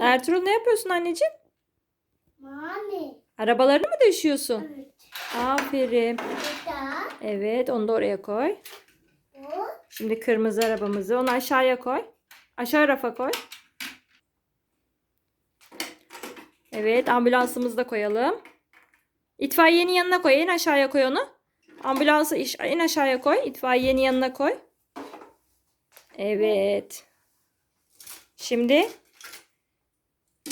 Ertuğrul ne yapıyorsun anneciğim? Mami. Arabalarını mı döşüyorsun? Evet. Aferin. Burada. Evet onu da oraya koy. Bu. Şimdi kırmızı arabamızı onu aşağıya koy. Aşağı rafa koy. Evet ambulansımızı da koyalım. İtfaiyenin yanına koy. En aşağıya koy onu. Ambulansı en aşağıya koy. İtfaiyenin yanına koy. Evet. Şimdi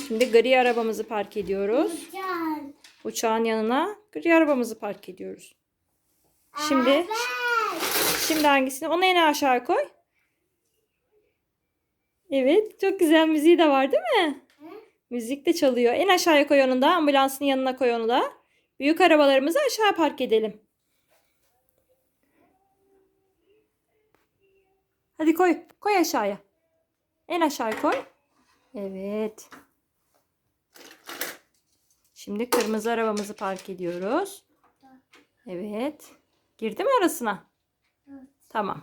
Şimdi gri arabamızı park ediyoruz. Güzel. Uçağın yanına gri arabamızı park ediyoruz. Şimdi Evet. Şimdi hangisini? Onu en aşağı koy. Evet. Çok güzel müziği de var değil mi? Hı? Müzik de çalıyor. En aşağıya koy onu da. Ambulansın yanına koy onu da. Büyük arabalarımızı aşağı park edelim. Hadi koy. Koy aşağıya. En aşağı koy. Evet. Şimdi kırmızı arabamızı park ediyoruz. Evet. Girdi mi arasına? Evet. Tamam.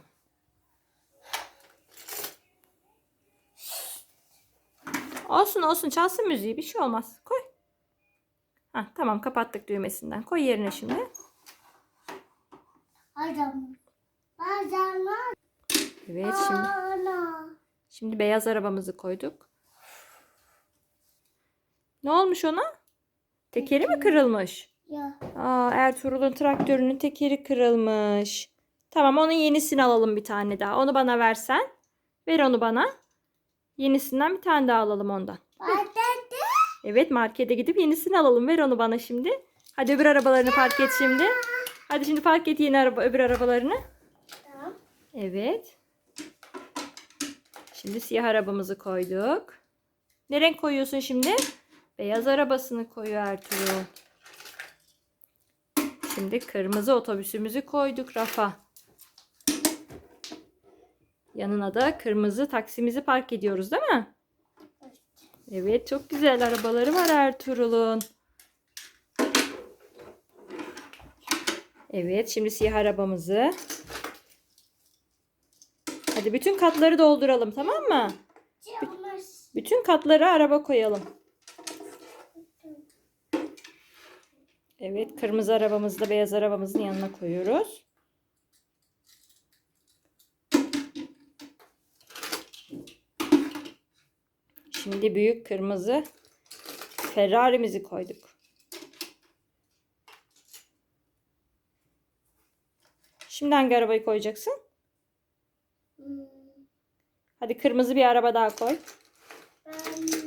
Olsun olsun çalsın müziği bir şey olmaz. Koy. Hah, tamam kapattık düğmesinden. Koy yerine şimdi. Evet şimdi, şimdi beyaz arabamızı koyduk. Ne olmuş ona? Tekeri mi kırılmış? Ya. Aa, Ertuğrul'un traktörünün tekeri kırılmış. Tamam onun yenisini alalım bir tane daha. Onu bana versen. Ver onu bana. Yenisinden bir tane daha alalım ondan. Patates. Evet markete gidip yenisini alalım. Ver onu bana şimdi. Hadi öbür arabalarını park et şimdi. Hadi şimdi park et yeni araba, öbür arabalarını. Tamam. Evet. Şimdi siyah arabamızı koyduk. Ne renk koyuyorsun şimdi? Beyaz arabasını koyuyor Ertuğrul. Şimdi kırmızı otobüsümüzü koyduk rafa. Yanına da kırmızı taksimizi park ediyoruz değil mi? Evet çok güzel arabaları var Ertuğrul'un. Evet şimdi siyah arabamızı. Hadi bütün katları dolduralım tamam mı? Bütün katlara araba koyalım. Evet kırmızı arabamızı da beyaz arabamızın yanına koyuyoruz. Şimdi büyük kırmızı Ferrari'mizi koyduk. Şimdi hangi arabayı koyacaksın? Hmm, Hadi kırmızı bir araba daha koy. Ben...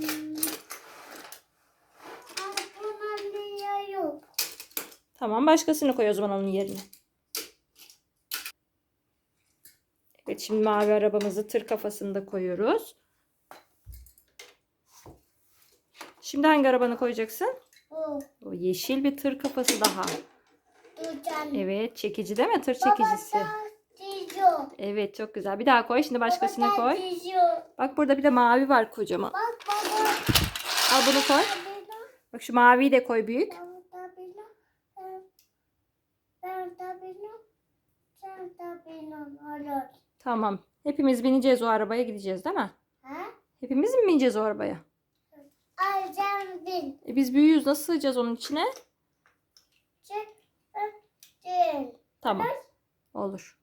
Tamam başkasını koy o zaman onun yerine. Evet şimdi mavi arabamızı tır kafasında koyuyoruz. Şimdi hangi arabanı koyacaksın? Bu. O yeşil bir tır kafası daha. Durcan. Evet çekici değil mi? Tır çekicisi. Evet çok güzel. Bir daha koy. Şimdi başkasını koy. Bak burada bir de mavi var kocaman. Bak baba. Al bunu koy. Bak şu maviyi de koy büyük. Ben de bilmem. Ben de bilmem. Sen de bilmem. Olur. Tamam. Hepimiz bineceğiz o arabaya gideceğiz değil mi? Ha? Hepimiz mi bineceğiz o arabaya? Ay sen bin. E biz büyüğüz. Nasıl sığacağız onun içine? Çık. Değil. Tamam. Olur.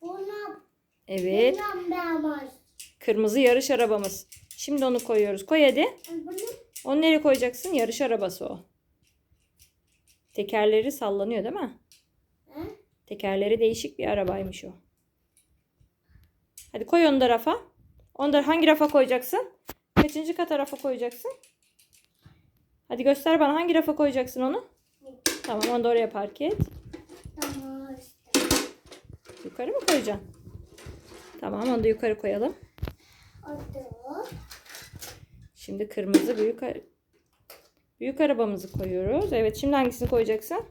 Buna Evet. bilmem ben var. Kırmızı yarış arabamız. Şimdi onu koyuyoruz. Koy hadi. Bunu Onu nereye koyacaksın? Yarış arabası o. Tekerleri sallanıyor değil mi? ha? Tekerleri değişik bir arabaymış o. Hadi koy onu da rafa. Onu da hangi rafa koyacaksın? Kaçıncı kata rafa koyacaksın? Hadi göster bana hangi rafa koyacaksın onu? Tamam onu da oraya park et. Tamam. Yukarı mı koyacaksın? Tamam onu da yukarı koyalım. Oldu. Şimdi kırmızı büyük büyük arabamızı koyuyoruz. Evet şimdi hangisini koyacaksın?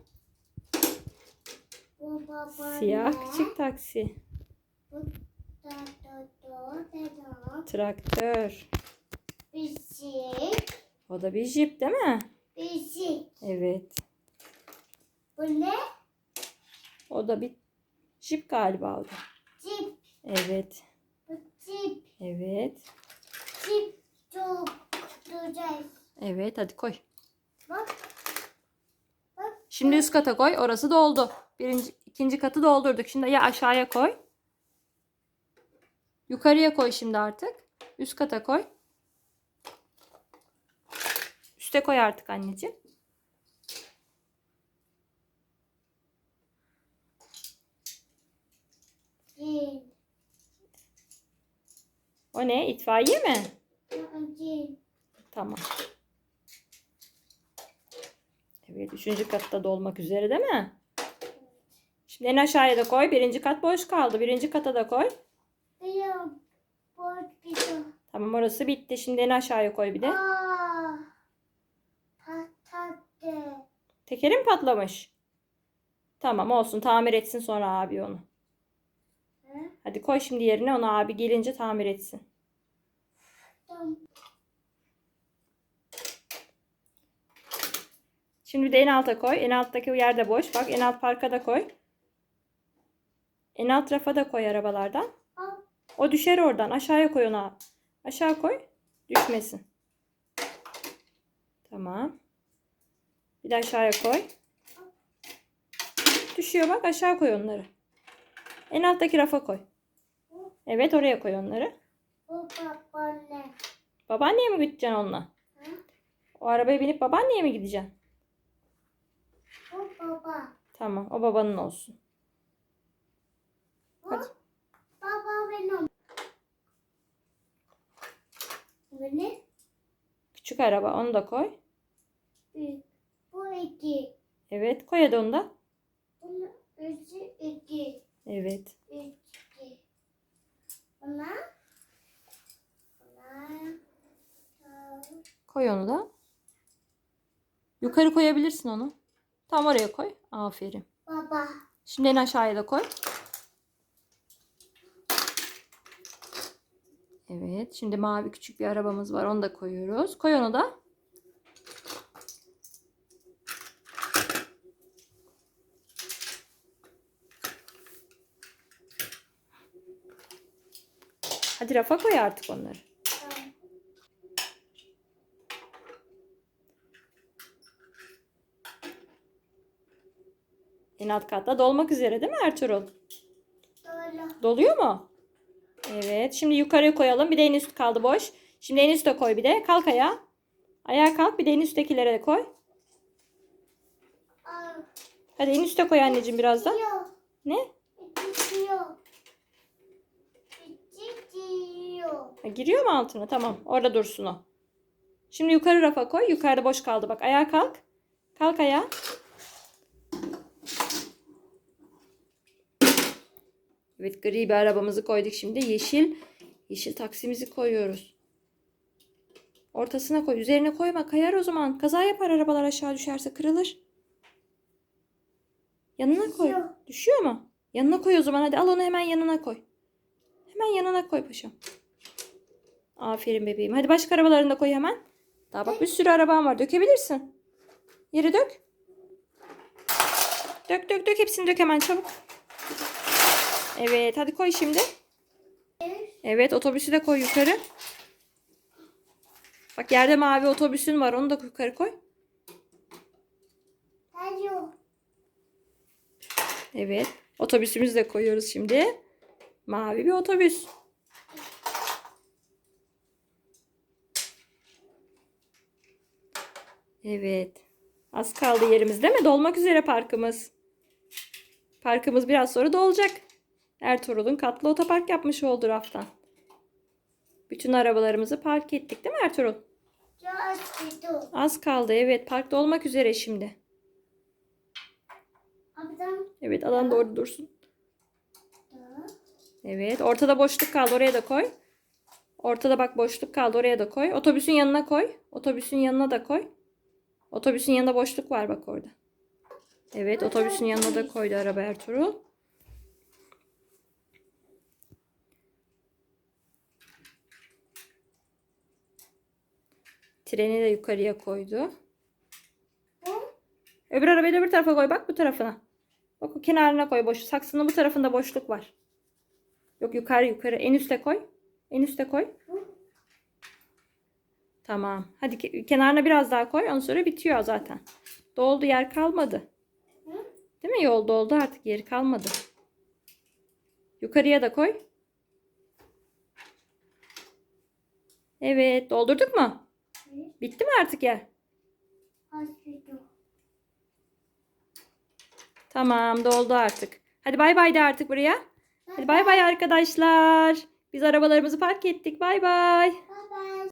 Siyah küçük taksi. Traktör. O da bir jip değil mi? Bisiklet. Evet. Bu ne? O da bir jip galiba o da. Cip. Evet. Bu çip. Evet. Çip çok güzel. Evet hadi koy. Bak. Bak. Şimdi üst kata koy. Orası doldu. Birinci, ikinci katı doldurduk. Şimdi ya aşağıya koy. Yukarıya koy şimdi artık. Üst kata koy. Üste koy artık anneciğim. O ne? İtfaiye mi? Çip. Tamam. Evet. Üçüncü katta dolmak üzere değil mi? Şimdi en aşağıya da koy. Birinci kat boş kaldı. Birinci kata da koy. Gidiyor. Tamam orası bitti. Şimdi en aşağıya koy bir de. Aa. Patladı. Tekerim patlamış. Tamam olsun. Tamir etsin sonra abi onu. Hı? Hadi koy şimdi yerine onu abi gelince tamir etsin. Tamam. Şimdi de en alta koy. En alttaki yer de boş. Bak en alt parka da koy. En alt rafa da koy arabalardan. Al. O düşer oradan. Aşağıya koy onu. Aşağı koy. Düşmesin. Tamam. Bir de aşağıya koy. Düşüyor bak aşağı koy onları. En alttaki rafa koy. Evet oraya koy onları. Babaanne. Babaanneye mi gideceksin onunla? O arabaya binip babaanneye mi gideceksin? Bu baba. Tamam o babanın olsun. Bu Hadi. baba benim. Bu ne? Küçük araba onu da koy. Büyük. Bu iki. Evet koy hadi onu da. Bunun üçü iki. Evet. Üç iki. Buna. Buna. Koy onu da. Yukarı koyabilirsin onu. Tam oraya koy. Aferin. Baba. Şimdi en aşağıya da koy. Evet. Şimdi mavi küçük bir arabamız var. Onu da koyuyoruz. Koy onu da. Hadi rafa koy artık onları. Tamam. En alt katta dolmak üzere değil mi Ertuğrul? Doğru. Doluyor mu? Evet. Şimdi yukarıya koyalım. Bir de en üst kaldı boş. Şimdi en üste koy bir de. Kalk ayağa. Ayağa kalk. Bir de en üsttekilere de koy. Hadi en üste koy anneciğim biraz da. Diyor. Ne? İki diyor. İki diyor. Ha, giriyor mu altına? Tamam. Orada dursun o. Şimdi yukarı rafa koy. Yukarıda boş kaldı. Bak ayağa kalk. Kalk ayağa. Evet gri bir arabamızı koyduk şimdi. Yeşil. Yeşil taksimizi koyuyoruz. Ortasına koy. Üzerine koyma. Kayar o zaman. Kaza yapar arabalar aşağı düşerse. Kırılır. Yanına koy. Düşüyor. Düşüyor mu? Yanına koy o zaman. Hadi al onu hemen yanına koy. Hemen yanına koy paşam. Aferin bebeğim. Hadi başka arabalarını da koy hemen. Daha bak bir sürü araban var. Dökebilirsin. Yere dök. Dök dök dök. Hepsini dök hemen çabuk. Evet hadi koy şimdi. Evet otobüsü de koy yukarı. Bak yerde mavi otobüsün var. Onu da yukarı koy. Evet. Otobüsümüzü de koyuyoruz şimdi. Mavi bir otobüs. Evet. Az kaldı yerimiz değil mi? Dolmak üzere parkımız. Parkımız biraz sonra dolacak. Ertuğrul'un katlı otopark yapmış oldu raftan. Bütün arabalarımızı park ettik değil mi Ertuğrul? Çok gidiyor. Az kaldı evet. Park dolmak üzere şimdi. Ablam. Evet alan orada dursun. da. Evet. Ortada boşluk kaldı. Oraya da koy. Ortada bak boşluk kaldı. Oraya da koy. Otobüsün yanına koy. Otobüsün yanına da koy. Otobüsün yanında boşluk var bak orada. Evet. Otobüsün yanına da koydu araba Ertuğrul. Treni de yukarıya koydu. Öbür arabayı da öbür tarafa koy. Bak bu tarafına. Bak o kenarına koy. Boş. Saksının bu tarafında boşluk var. Yok yukarı yukarı. En üste koy. En üste koy. Tamam. Hadi ke- kenarına biraz daha koy. Ondan sonra bitiyor zaten. Doldu yer kalmadı. Değil mi? Yol doldu artık yeri kalmadı. Yukarıya da koy. Evet doldurduk mu? Bitti mi artık? Açtım. Tamam doldu artık. Hadi bay bay de artık buraya. Hadi bay bay arkadaşlar. Biz arabalarımızı park ettik. Bay bay.